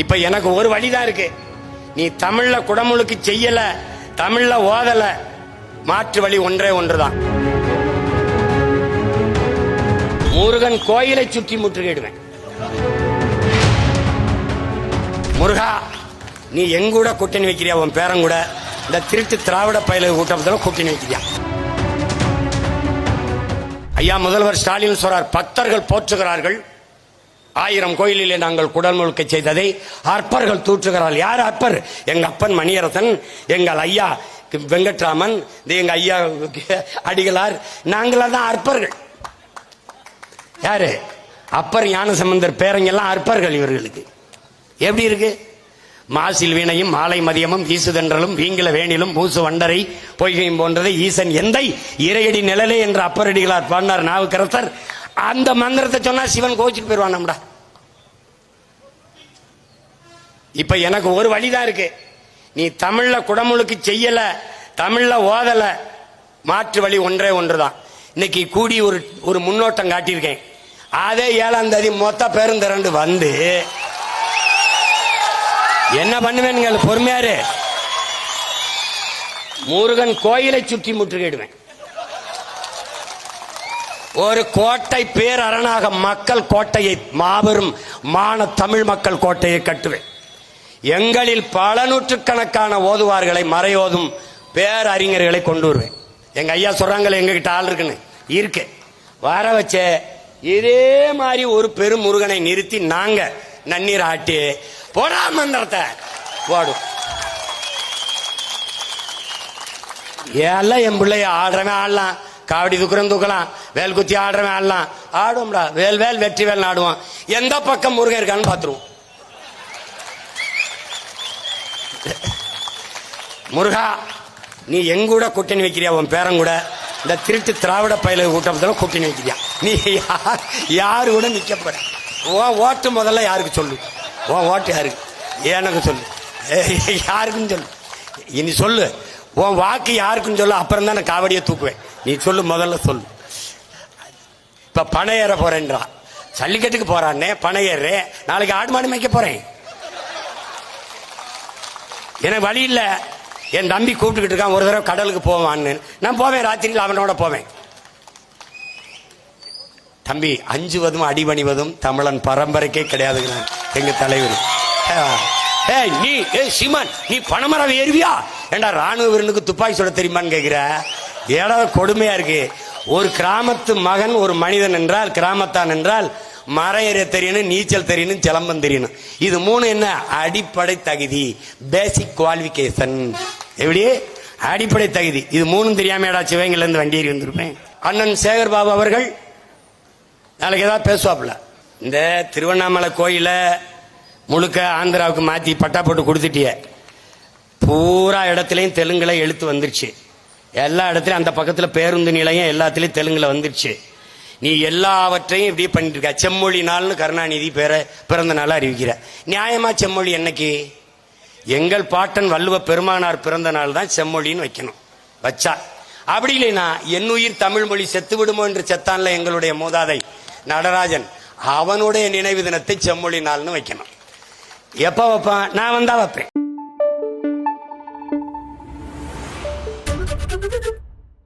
இப்ப எனக்கு ஒரு வழிதான் இருக்கு. நீ தமிழ்ல குடமுழுக்கு செய்யல தமிழ்ல ஓதல. மாற்று வழி ஒன்றே ஒன்றுதான். முருகன் கோயிலை சுற்றி முற்றுகையிடுவேன். முருகா நீ எங்கூட கூட்டணி வைக்கிறியா? உன் பேரங்கூட இந்த திருட்டு திராவிட பயில கூட்டத்தில் கூட்டணி வைக்கிறியா? ஐயா முதல்வர் ஸ்டாலின் சொல்றார் பக்தர்கள் போற்றுகிறார்கள் ஆயிரம் கோயிலிலே நாங்கள் குடல் முழுக்க செய்ததை அற்பர்கள் தூற்றுகிறார்கள். யார் அற்பர்? எங்க அப்பன் மணியரசன் எங்கள் ஐயா வெங்கட்ராமன் எங்க ஐயா அடிகளார். நாங்களா தான் அற்பர்கள். யாரு? அப்பர் ஞானசம்பந்தர் பேரங்கெல்லாம் அற்பர்கள் இவர்களுக்கு. எப்படி இருக்கு? மாசில் வீணையும் மாலை மதியமும் ஈசுதன்றலும் வீங்கில வேணிலும் பூசு வண்டரை பொய்கையும் போன்றதை ஈசன் எந்தை இறையடி நிழலே என்ற அப்பரடிகளார் பாடினார். நாவுக்கரசர் அந்த மந்திரத்தை சொன்னா சிவன் கோச்சிட்டு போயிடுவான் நம்மடா இப்ப எனக்கு ஒரு வழிதான் இருக்கு. நீ தமிழ்ல குடமுழுக்கு செய்யல தமிழ்ல ஓதல மாற்று வழி ஒன்றே ஒன்றுதான். இன்னைக்கு கூடி ஒரு ஒரு முன்னோட்டம் காட்டியிருக்கேன். அதே ஏழாம் தேதி மொத்த பேருந்திரண்டு வந்து என்ன பண்ணுவேன் பொறுமையாரு? முருகன் கோயிலை சுற்றி முற்றுகையிடுவேன். ஒரு கோட்டை பேரரணாக மக்கள் கோட்டையை மாபெரும் மான தமிழ் மக்கள் கோட்டையை கட்டுவேன். எங்களில் பல நூற்றுக்கணக்கான ஓதுவார்களை மறையோதும் பேரறிஞர்களை கொண்டு வருவேன். எங்க ஐயா சொல்றாங்களே எங்ககிட்ட ஆள் இருக்குன்னு. இருக்கு வர வச்ச இதே மாதிரி ஒரு பெரும் முருகனை நிறுத்தி நாங்க நன்னீர் ஆட்டி போடா மந்திரத்தை. போடும் எல்லாம் என் பிள்ளைய ஆடுறவன் ஆடலாம். காவடி தூக்குறன் தூக்கலாம். வேல் குத்தி ஆடுறவன் ஆடலாம். ஆடுவோம்டா. வேல் வேல் வெற்றி வேல் ஆடுவோம் எந்த பக்கம் முருகன் இருக்கான்னு பார்த்துருவோம் முருகா நீ எங்கூட கூட்டணி வைக்கிறியா? உன் பேரன் கூட. இந்த திருட்டு திராவிட பயில கூட்டத்தில் கூட்டணி வைக்கிறியா? நீ யார் யாரு கூட நிற்க போற? உன் ஓட்டு முதல்ல யாருக்கு சொல்லு? உன் ஓட்டு யாருக்கு? எனக்கு சொல்லு. ஏய், யாருக்குன்னு சொல்லு. இனி சொல்லு. உன் வாக்கு யாருக்குன்னு சொல்லு அப்புறம் தான் நான் காவடியை தூக்குவேன். நீ சொல்லு முதல்ல சொல்லு. இப்ப பணம் ஏற போறேன்றா. ஜல்லிக்கட்டுக்கு போறானே பணம் ஏறுறேன் நாளைக்கு ஆடு மாடு மேய்க்க போறேன். எனக்கு வழி இல்ல. என் தம்பி கூப்பிட்டுக்கிட்டு இருக்கான் ஒரு தடவை கடலுக்கு போவான்னு. நான் போவேன் ராத்திரியில் அவனோட போவேன். தம்பி அஞ்சுவதும் அடிபணிவதும் தமிழன் பரம்பரைக்கே கிடையாதுங்கிறான் எங்க தலைவர். ஏ நீ ஏ சீமான் நீ பணமரம் ஏறுவியா? ஏண்டா ராணுவ வீரனுக்கு துப்பாக்கி சுட தெரியுமான்னு கேட்கிற ஏடா கொடுமையா இருக்கு? ஒரு கிராமத்து மகன் ஒரு மனிதன் என்றால் கிராமத்தான் என்றால் மரம் ஏற தெரியணும் நீச்சல் தெரியணும் சிலம்பம் தெரியணும். இது மூணு என்ன? அடிப்படை தகுதி. பேசிக் குவாலிபிகேஷன் எப்படி? அடிப்படை தகுதி. இது மூணும் தெரியாமடா சிவகங்கையில இருந்து வண்டி ஏறி வந்திருப்பேன். அண்ணன் சேகர் பாபு அவர்கள் நாளைக்கு ஏதாவது பேசுவாப்புல. இந்த திருவண்ணாமலை கோயில முழுக்க ஆந்திராவுக்கு மாத்தி பட்டா போட்டு கொடுத்துட்டிய. பூரா இடத்துலையும் தெலுங்குல எழுத்து வந்துருச்சு. எல்லா இடத்துலயும் அந்த பக்கத்துல பேருந்து நிலையம் எல்லாத்துலயும் தெலுங்குல வந்துருச்சு நீ எல்லாவற்றையும் இப்படி பண்ணிட்டு இருக்க. செம்மொழி நாள்னு கருணாநிதி பேர பிறந்த நாளா அறிவிக்கிற. நியாயமா செம்மொழி என்னைக்கு? எங்கள் பாட்டன் வள்ளுவ பெருமானார் பிறந்த நாள் தான் செம்மொழின்னு வைக்கணும். வச்சா. அப்படி இல்லைனா என்னுயிர் தமிழ் மொழி செத்து விடுமோ என்று செத்தான்ல எங்களுடைய மூதாதை நடராஜன். அவனுடைய நினைவு தினத்தை செம்மொழி நாள்னு வைக்கணும். எப்ப வைப்பான்? நான் வந்தா வைப்பேன்.